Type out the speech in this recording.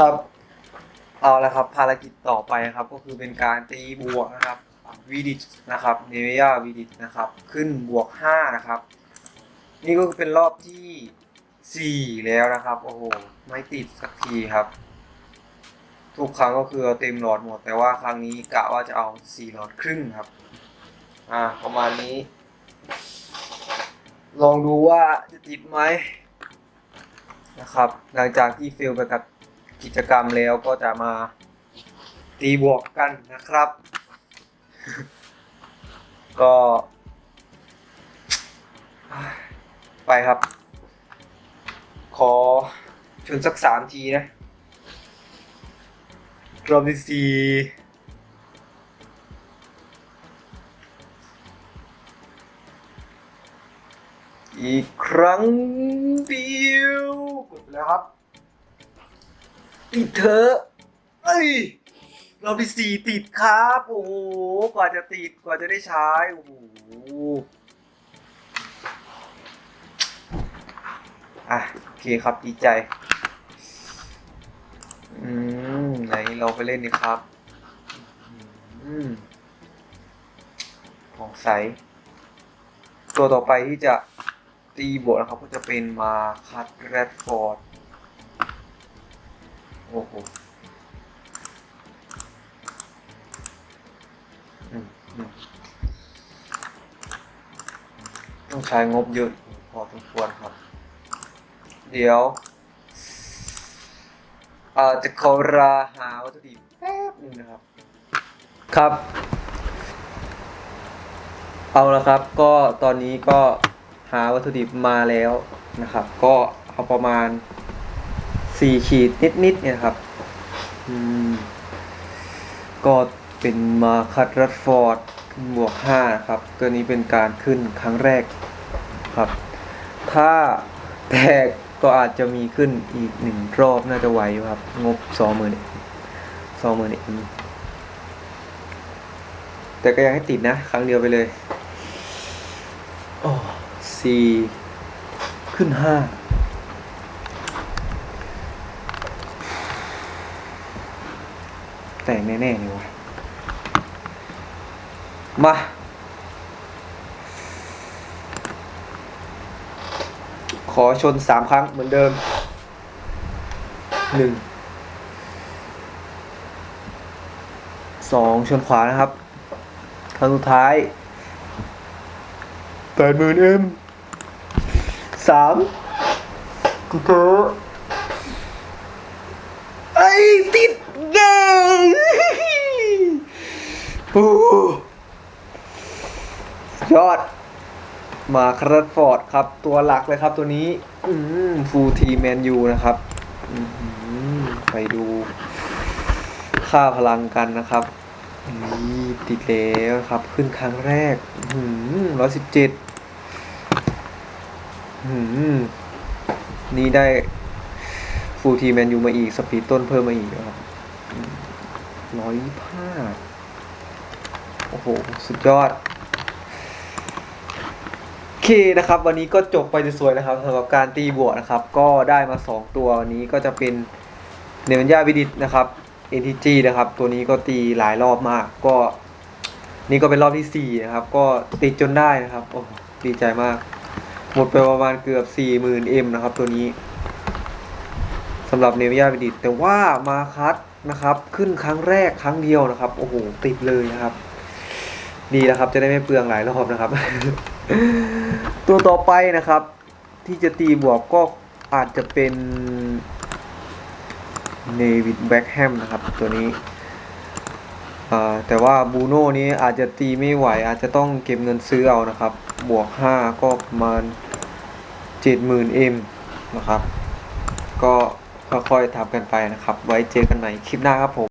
ครับ เอาละครับ ภารกิจต่อไปครับ ก็คือเป็นการตีบวกนะครับวีดิตนะครับเนเวียวีดิตนะครับ ขึ้นบวกห้านะครับ นี่ก็คือเป็นรอบที่สี่แล้วนะครับ โอ้โห ไม่ติดสักทีครับ ทุกครั้งก็คือเอาเต็มหลอดหมด แต่ว่าครั้งนี้กะว่าจะเอาสี่หลอดครึ่งครับ อ่า ประมาณนี้ ลองดูว่าจะติดไหมนะครับ หลังจากที่เฟลไปกับ กิจกรรมแล้วก็จะมาตีบวกกันนะครับ ก็ ไปครับ ขอชนสักสามทีนะรอบที่สี่อีกครั้งเดียวกดแล้วครับ ติดเถอะเอ้ยรอบที่สี่ติดครับ โอ้โห กว่าจะติด กว่าจะได้ใช้ โอ้โห อะ โอเคครับดีใจ อืม ไหนเราไปเล่นดีครับ อืมของใส ตัวต่อไปที่จะตีบวกนะครับ ก็จะเป็นมาคัตแรดฟอร์ด โอ้โหต้องใช้งบเยอะพอสมควรครับ เดี๋ยวอ่อจะขอราหาวัตถุดิบแป๊บนึงนะครับ ครับ เอาละครับ ก็ตอนนี้ก็หาวัตถุดิบมาแล้วนะครับ ก็เอาประมาณ สี่ขีดนิดๆเนี่ยครับอืมก็เป็นมาคัตรัตฟอร์ดบวกห้าครับตัวนี้เป็นการขึ้นครั้งแรกครับ ถ้าแตกก็อาจจะมีขึ้นอีกหนึ่งรอบน่าจะไหวครับ งบสองหมื่นสองหมื่นเองแต่ก็ยังให้ติดนะ ครั้งเดียวไปเลย โอ้สี่ขึ้นห้า แต่แน่ๆนี่วะมา ขอชนสามครั้งเหมือนเดิมหนึ่งสองชนขวานะครับครั้งสุดท้ายแปดหมื่นเอ็มสามกูเถอไอ้ติดเย้โอ้สุด ยอด มาครัตฟอร์ดครับ ตัวหลักเลยครับตัวนี้ฟูลทีแมนยูนะครับอไปดู ค่าพลังกันนะครับนี่ติดแล้วครับ ขึ้นครั้งแรกร้อยสิบเจ็ดนี่ได้ฟูลทีแมนยูมาอีก สปีดต้นเพิ่มมาอีกนะครับร้อยห้า โอ้โห สุดยอด โอเคนะครับ วันนี้ก็จบไปสวยๆนะครับสำหรับการตีบวกนะครับ ก็ได้มา 2 ตัววันนี้ก็จะเป็นเนมันยาวิดิตนะครับ NTG นะครับ ตัวนี้ก็ตีหลายรอบมาก ก็นี่ก็เป็นรอบที่ 4 นะครับ ก็ติดจนได้นะครับ โอ้ดีใจมาก หมดไปประมาณเกือบ 40,000 M นะครับ ตัวนี้สำหรับเนวิยาวิดิตแต่ว่ามาคัดนะครับ ขึ้นครั้งแรกครั้งเดียวนะครับ โอ้โห ติดเลยนะครับ ดีแล้วครับ จะได้ไม่เปลืองหลายรอบนะครับ ตัวต่อไปนะครับ ที่จะตีบวกก็อาจจะเป็นเนวิดแบ็กแฮมนะครับ ตัวนี้แต่ว่าบูโน่นี้อาจจะตีไม่ไหว อาจจะต้องเก็บเงินซื้อเอานะครับ บวก 5 ก็ประมาณ 70,000 M นะครับ ก็ค่อยๆทำกันไปนะครับ ไว้เจอกันใหม่คลิปหน้าครับผม